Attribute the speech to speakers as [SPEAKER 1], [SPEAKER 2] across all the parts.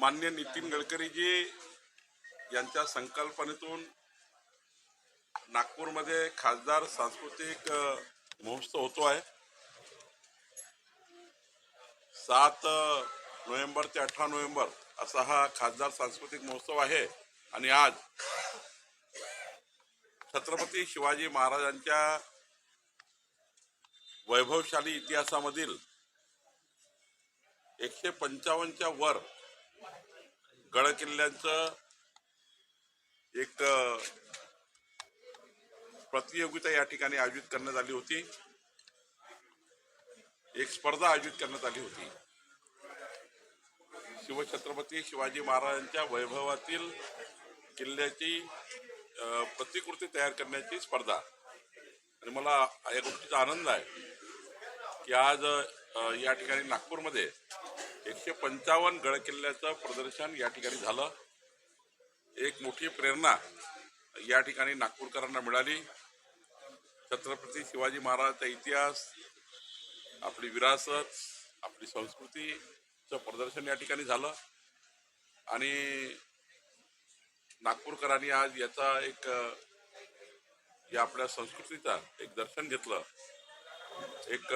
[SPEAKER 1] मान्य नितीन गडकरीजी यांच्या संकल्पनेतून नागपूरमध्ये खासदार सांस्कृतिक महोत्सव होतो आहे. सात नोव्हेंबर ते अठरा नोव्हेंबर असा हा खासदार सांस्कृतिक महोत्सव आहे. आणि आज छत्रपती शिवाजी महाराजांच्या वैभवशाली इतिहासामधील एकशे पंचावन्नच्या वर गड किल्ल्यांचं एक प्रतियोगिता या ठिकाणी आयोजित करण्यात आली होती. एक स्पर्धा आयोजित करण्यात आली होती. शिवछत्रपती शिवाजी महाराजांच्या वैभवातील किल्ल्याची प्रतिकृती तयार करण्याची स्पर्धा. आणि मला या गोष्टीचा आनंद आहे की आज या ठिकाणी नागपूरमध्ये एकशे पंचावन्न गडकिल्ल्याचं प्रदर्शन या ठिकाणी झालं. एक मोठी प्रेरणा या ठिकाणी नागपूरकरांना मिळाली. छत्रपती शिवाजी महाराजांचा इतिहास आपली विरासत आपली संस्कृतीचं प्रदर्शन या ठिकाणी झालं. आणि नागपूरकरांनी आज याचा एक या आपल्या संस्कृतीचा एक दर्शन घेतलं. एक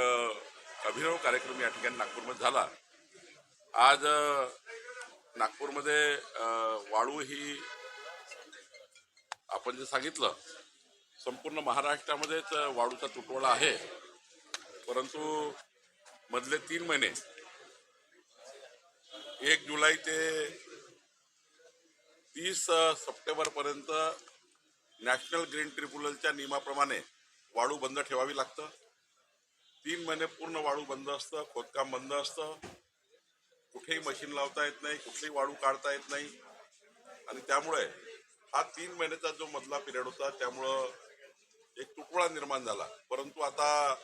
[SPEAKER 1] अभिनव कार्यक्रम या ठिकाणी नागपूरमध्ये झाला. आज नागपूरमध्ये वाळू ही आपण जे सांगितलं संपूर्ण महाराष्ट्रामध्येच वाळूचा तुटवडा आहे. परंतु मधले तीन महिने एक जुलै ते तीस सप्टेंबरपर्यंत नॅशनल ग्रीन ट्रिब्युनलच्या नियमाप्रमाणे वाळू बंद ठेवावी लागतं. तीन महिने पूर्ण वाळू बंद असतं खोदकाम बंद असतं. कुठेही मशीन लावता येत नाही कुठलीही वाळू काढता येत नाही. आणि त्यामुळे हा तीन महिन्याचा जो मधला पिरियड होता त्यामुळं एक तुटवडा निर्माण झाला. परंतु आता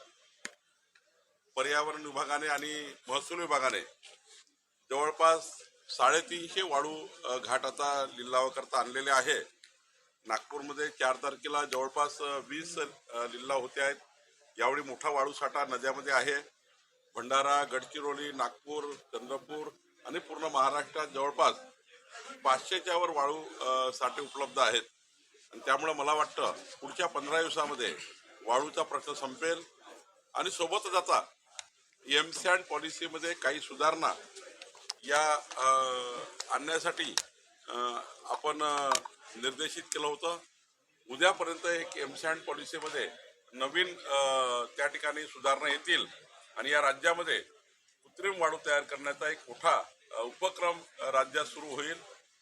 [SPEAKER 1] पर्यावरण विभागाने आणि महसूल विभागाने जवळपास साडेतीनशे वाळू घाटाचा घाट करता लिलावाकरता आणलेले आहे. नागपूरमध्ये चार तारखेला जवळपास वीस लिल्ला लिलाव होते आहेत. यावेळी मोठा वाळू साठा नद्यामध्ये आहे. भंडारा गडचिरोली नागपूर चंद्रपूर आणि पूर्ण महाराष्ट्रात जवळपास पाचशेच्या वर वाळू साठे उपलब्ध आहेत. आणि त्यामुळं मला वाटतं पुढच्या पंधरा दिवसामध्ये वाळूचा प्रश्न संपेल. आणि सोबतच आता एम सॅन्ड पॉलिसीमध्ये काही सुधारणा या आणण्यासाठी आपण निर्देशित केलं होतं. उद्यापर्यंत एक एम सॅन्ड पॉलिसीमध्ये नवीन त्या ठिकाणी सुधारणा येतील आणि या राज्यामध्ये कृत्रिम वाळू तयार करण्याचा एक मोठा उपक्रम राज्यात सुरू होईल.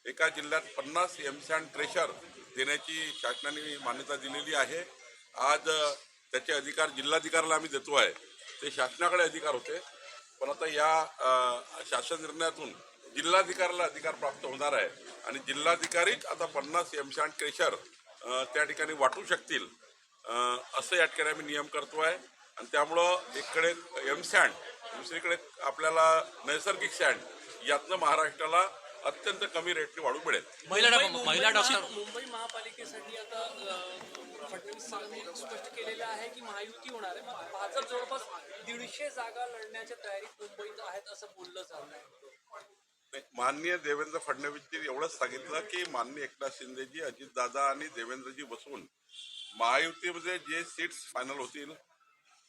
[SPEAKER 1] एका जिल्ह्यात पन्नास एम सॅन्ड ट्रेशर देण्याची शासनाने मान्यता दिलेली आहे. आज त्याचे अधिकार जिल्हाधिकाऱ्याला आम्ही देतो आहे. ते शासनाकडे अधिकार होते. पण आता या शासन निर्णयातून जिल्हाधिकाऱ्याला अधिकार प्राप्त होणार आहे. आणि जिल्हाधिकारीच आता पन्नास एम सॅन्ड क्रेशर त्या ठिकाणी वाटू शकतील. असं या ठिकाणी आम्ही नियम करतो आहे. आणि त्यामुळं एकडे एम सँड दुसरीकडे आपल्याला नैसर्गिक सँड यातनं महाराष्ट्राला अत्यंत कमी रेटने वाढू मिळेल.
[SPEAKER 2] महिला डॉक्टर
[SPEAKER 3] मुंबई महापालिकेसाठी आता फडणवीस साहेबांनी स्पष्ट केलेलं आहे की महायुती होणार आहे. भाजप जवळपास दीडशे जागा लढण्याच्या तयारीत मुंबईत आहेत असं बोललं जात आहे.
[SPEAKER 1] माननीय देवेंद्र फडणवीसजी एवढंच सांगितलं की माननीय एकनाथ शिंदेजी अजितदादा आणि देवेंद्रजी बसून महायुतीमध्ये जे सीट्स फायनल होतील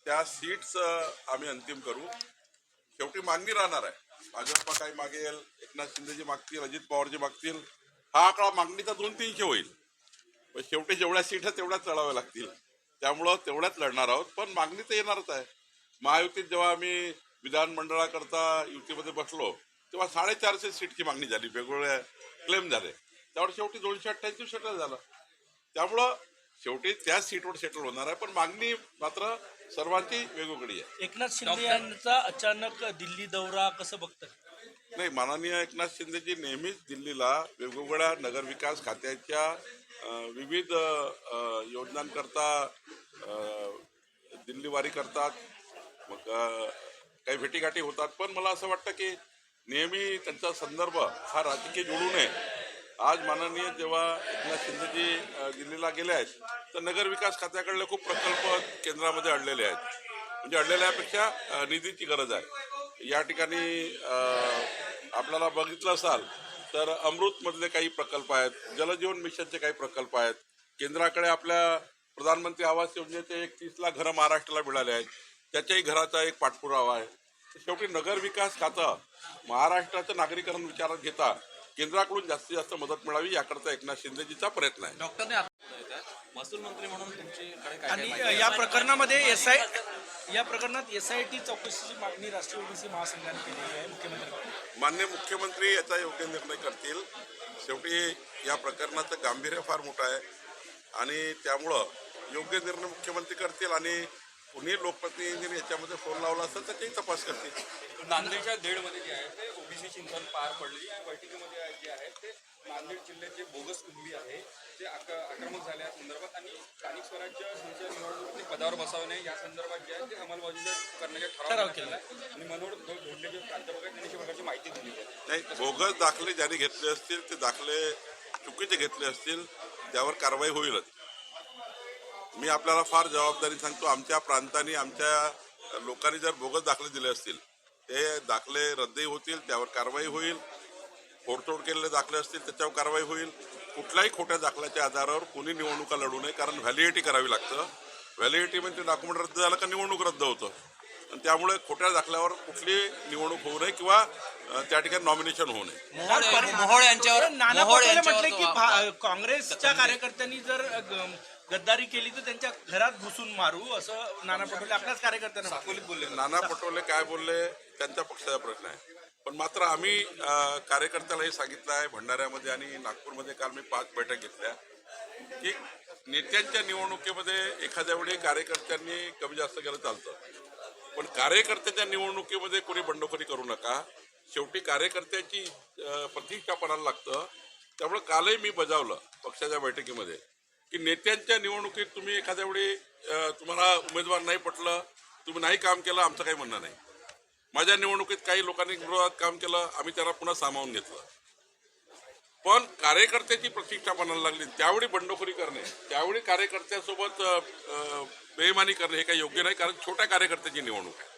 [SPEAKER 1] त्या सीट्स आम्ही अंतिम करू. शेवटी मागणी राहणार आहे. भाजपा काही मागेल एकनाथ शिंदेजी मागतील अजित पवारजी मागतील हा आकडा मागणीचा दोन तीनशे होईल. पण शेवटी जेवढ्या सीट आहेत तेवढ्याच लढाव्या लागतील. त्यामुळं तेवढ्याच लढणार आहोत पण मागणी तर येणारच आहे. महायुतीत जेव्हा आम्ही विधानमंडळाकरता युतीमध्ये बसलो तेव्हा साडेचारशे सीटची मागणी झाली वेगवेगळ्या क्लेम झाले. त्यावर शेवटी दोनशे अठ्ठ्याऐंशी सेटल झालं. त्यामुळं शेवटी त्या सीटवर सेटल होणार आहे. पण मागणी मात्र सर्वांची वेगवेगळी आहे.
[SPEAKER 4] एकनाथ शिंदे यांचा अचानक दिल्ली दौरा कसं बघतात
[SPEAKER 1] नाही माननीय एकनाथ शिंदेजी नेहमीच दिल्लीला वेगवेगळ्या नगरविकास खात्याच्या अ, विविध अ, योजनांकरता अ, दिल्लीवारी करतात. मग अ, काही भेटीगाठी होतात. पण मला असं वाटतं की नेहमी त्यांचा संदर्भ हा राजकीय जोडू नये. आज माननीय जेव्हा एकनाथ शिंदेजी दिल्लीला गेले आहेत तर नगरविकास खात्याकडले खूप प्रकल्प केंद्रामध्ये अडलेले आहेत. म्हणजे अडलेल्यापेक्षा निधीची गरज आहे. या ठिकाणी आपल्याला बघितलं असाल तर अमृतमधले काही प्रकल्प आहेत जलजीवन मिशनचे काही प्रकल्प आहेत. केंद्राकडे आपल्या प्रधानमंत्री आवास योजनेचे एक तीस लाख घरं महाराष्ट्राला मिळाले आहेत. त्याच्याही घराचा एक पाठपुरावा आहे. शेवटी नगर विकास खातं महाराष्ट्राचं नागरीकरण विचारात घेता केंद्राकडून जास्तीत जास्त मदत मिळावी याकरता एकनाथ शिंदेजीचा प्रयत्न आहे.
[SPEAKER 2] डॉक्टरने. महसूल मंत्री म्हणून तुमच्याकडे
[SPEAKER 4] आणि या प्रकरणामध्ये एस आय या प्रकरणात एस आय टी चौकशीची मागणी राष्ट्रीय ओबीसी महासंघाने केलेली आहे मुख्यमंत्र्यांकडे
[SPEAKER 1] मान्य मुख्यमंत्री याचा योग्य निर्णय करतील. शेवटी या प्रकरणाचं गांभीर्य फार मोठं आहे. आणि त्यामुळं योग्य निर्णय मुख्यमंत्री करतील आणि कुणी लोकप्रतिनिधींनी याच्यामध्ये फोन लावला असेल तर तेही तपास करतील.
[SPEAKER 5] नांदेडच्या देडमध्ये जे आहे ओबीसी चिंतन पार पडली. या बैठकीमध्ये जे आहे ते नांदेड जिल्ह्यात जे बोगस कुणबी आहे. ते आक आक्रमक झाल्या संदर्भात आणि स्थानिक स्वराज्य संस्थेच्या निवडणुकीत पदावर बसवणे या संदर्भात जे आहे ते अंमलबजावणी करण्याचे ठराव केला. आणि मनोहर धो- धोंडले जे प्राध्यापक आहेत त्यांनी अशा प्रकारची माहिती दिली आहे.
[SPEAKER 1] नाही बोगस दाखले ज्यांनी घेतले असतील ते दाखले चुकीचे घेतले असतील त्यावर कारवाई होईलच. मी आपल्याला फार जबाबदारी सांगतो आमच्या प्रांतांनी आमच्या लोकांनी जर बोगस दाखले दिले असतील ते दाखले रद्दही होतील त्यावर कारवाई होईल. फोडतोड केलेले दाखले असतील त्याच्यावर कारवाई होईल. कुठल्याही खोट्या दाखल्याच्या आधारावर कोणी निवडणुका लढू नये कारण व्हॅलिडिटी करावी लागतं. व्हॅलिडिटी म्हणजे डॉक्युमेंट रद्द झालं का निवडणूक रद्द होतं. आणि त्यामुळे खोट्या दाखल्यावर कुठली निवडणूक होऊ नये किंवा त्या ठिकाणी नॉमिनेशन होऊ नये.
[SPEAKER 2] मोहोळ मोहोळ यांच्यावर
[SPEAKER 4] तर नाना
[SPEAKER 2] मोहोळ
[SPEAKER 4] पटोले
[SPEAKER 2] यांच्यावर
[SPEAKER 4] म्हटले की काँग्रेसच्या कार्यकर्त्यांनी जर गद्दारी केली तर त्यांच्या घरात घुसून मारू असं नाना पटोले आपल्याच कार्यकर्त्यांना.
[SPEAKER 5] बोलले.
[SPEAKER 1] नाना पटोले काय बोलले? त्यांच्या पक्षाचा प्रश्न आहे. पण मात्र आम्ही कार्यकर्त्याला हे सांगितलं आहे भंडाऱ्यामध्ये आणि नागपूरमध्ये काल मी पाच बैठक घेतल्या. की नेत्यांच्या निवडणुकीमध्ये एखाद्या वेळी कार्यकर्त्यांनी कमी जास्त केलं चालतं. पण कार्यकर्त्याच्या निवडणुकीमध्ये कोणी बंडखोरी करू नका. शेवटी कार्यकर्त्याची अं, प्रतिष्ठा पणाला लागतं. त्यामुळे कालही मी बजावलं पक्षाच्या बैठकीमध्ये की नेत्यांच्या निवडणुकीत तुम्ही एखाद्या वेळी तुम्हाला उमेदवार नाही पटलं तुम्ही नाही काम केलं आमचं काही म्हणणं नाही. माझ्या निवडणुकीत काही लोकांनी विरोधात काम केलं आम्ही त्याला पुन्हा सामावून घेतलं. पण कार्यकर्त्याची प्रतिष्ठा बनायला लागली त्यावेळी बंडखोरी करणे त्यावेळी कार्यकर्त्यासोबत बेमानी करणे हे काही योग्य नाही कारण छोट्या कार्यकर्त्याची निवडणूक आहे.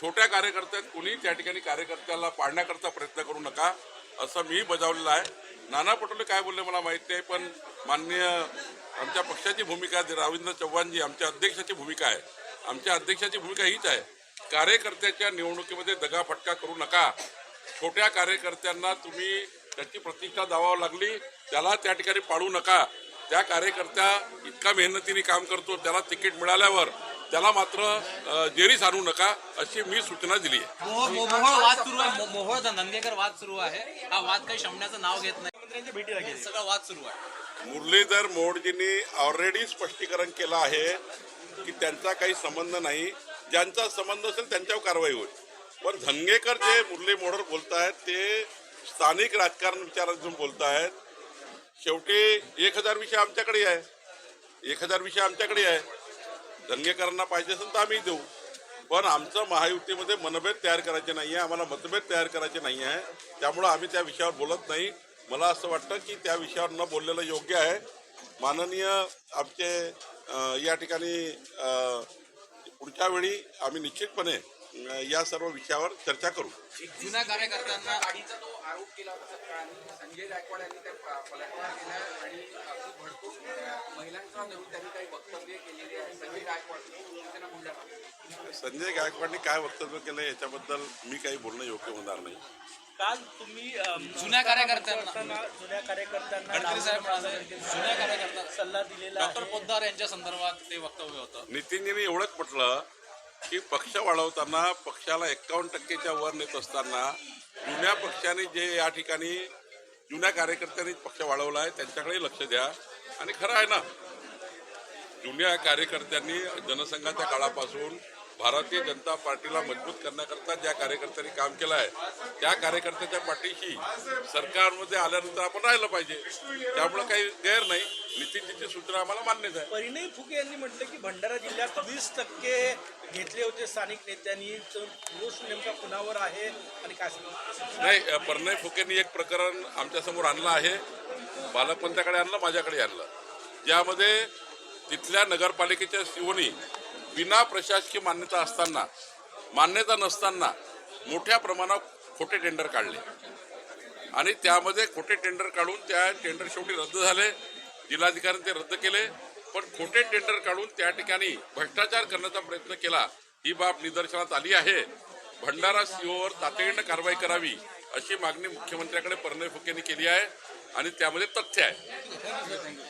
[SPEAKER 1] छोट्या कार्यकर्त्यात कुणी त्या ठिकाणी कार्यकर्त्याला पाडण्याकरता प्रयत्न करू नका असं मी बजावलेलं आहे. नाना पटोले काय बोलले मला माहीत नाही पण माननीय आमच्या पक्षाची भूमिका रवींद्र चव्हाणजी आमच्या अध्यक्षाची भूमिका आहे. आमच्या अध्यक्षाची भूमिका हीच आहे. कार्यकर्त्याच्या निवडणुकीमध्ये दगाफटका करू नका. छोट्या कार्यकर्त्यांना तुम्ही त्याची प्रतिष्ठा दावावं लागली त्याला त्या ठिकाणी पाडू नका. त्या कार्यकर्त्या इतका मेहनतीने काम करतो त्याला तिकीट मिळाल्यावर त्याला मात्र जेरीस आणू नका अशी मी सूचना दिली आहे.
[SPEAKER 2] वाद सुरू आहे. धनगेकर वाद सुरू आहे. हा वाद काही शमण्याचं नाव घेत नाही.
[SPEAKER 4] गेले
[SPEAKER 2] सगळा वाद सुरू आहे.
[SPEAKER 1] मुरलीधर मोडजींनी ऑलरेडी स्पष्टीकरण केलं आहे की त्यांचा काही संबंध नाही. ज्यांचा संबंध असेल त्यांच्यावर कारवाई होईल. पण धनगेकर जे मुरली मोडवर बोलत आहेत ते स्थानिक राजकारण विचारातून बोलत आहेत शेवटी एक हजार विषय आमच्याकडे आहे. एक हजार विषय आमच्याकडे आहे. धनगेकरांना पाहिजे असेल तर आम्ही देऊ. पण आमचं महायुतीमध्ये मनभेद तयार करायचे नाही आहे आम्हाला मतभेद तयार करायचे नाही आहे त्यामुळं आम्ही त्या विषयावर बोलत नाही. मला असं वाटतं की त्या विषयावर न बोललेलं योग्य आहे. माननीय आमचे या ठिकाणी पुढच्या वेळी आम्ही निश्चितपणे या सर्व विषयावर चर्चा करू.
[SPEAKER 2] जुन्या कार्यकर्त्यांना
[SPEAKER 6] गाडीचा तो आरोप केला होता संजय गायकवाड यांनी त्या पलटवार केला आणि अगदी भडकून महिलांचा धरून त्यांनी काही वक्तव्य केलेली आहे. संजय गायकवाड
[SPEAKER 1] संजय गायकवाडनी काय वक्तव्य केलं याच्याबद्दल मी काही बोलणं योग्य होणार नाही.
[SPEAKER 4] काल तुम्ही
[SPEAKER 2] जुन्या कार्यकर्त्यांना-
[SPEAKER 4] जुन्या कार्यकर्त्यांना
[SPEAKER 2] गडकरी साहेब म्हणाले. जुन्या कार्यकर्त्यांना
[SPEAKER 4] सल्ला दिलेला
[SPEAKER 2] डॉक्टर पोद्दार यांच्या संदर्भात ते वक्तव्य होतं.
[SPEAKER 1] नितीनजींनी एवढंच म्हटलं की पक्ष वाढवताना पक्षाला एकावन्न टक्केच्या वर नेत असताना जुन्या पक्षाने जे या ठिकाणी जुन्या कार्यकर्त्यांनी पक्ष वाढवला आहे त्यांच्याकडे लक्ष द्या. आणि खरं आहे ना जुन्या कार्यकर्त्यांनी जनसंघाच्या काळापासून भारतीय जनता पार्टीला मजबूत करण्याकरता ज्या कार्यकर्त्यांनी काम केलं आहे त्या कार्यकर्त्याच्या पाठीशी सरकारमध्ये आल्यानंतर आपण राहिलं पाहिजे. त्यामुळे काही गैर नाही. नितीनजीची सूचना आम्हाला मान्यच आहे.
[SPEAKER 4] परिणय फुके यांनी म्हटलं की भंडारा जिल्ह्यात वीस टक्के घेतले होते स्थानिक नेत्यांनी. दोष नेमका कुणावर आहे आणि काय?
[SPEAKER 1] नाही अ, परनय फुकेंनी एक प्रकरण आमच्यासमोर आणलं आहे. पालकमंत्र्याकडे आणलं माझ्याकडे आणलं. ज्यामध्ये तिथल्या नगरपालिकेच्या शिवणी बिना प्रशासकीय मान्यता असताना मान्यता नसताना मोठ्या प्रमाणात खोटे टेंडर काढले. आणि त्यामध्ये खोटे टेंडर काढून त्या टेंडर शेवटी रद्द झाले. जिल्हाधिकाऱ्यांनी ते रद्द केले. पण खोटे टेंडर काढून त्या ठिकाणी भ्रष्टाचार करण्याचा प्रयत्न केला ही बाब निदर्शनात आली आहे. भंडारा सीओवर तातडीनं कारवाई करावी अशी मागणी मुख्यमंत्र्याकडे प्रणय फुकेंनी केली आहे आणि त्यामध्ये तथ्य आहे.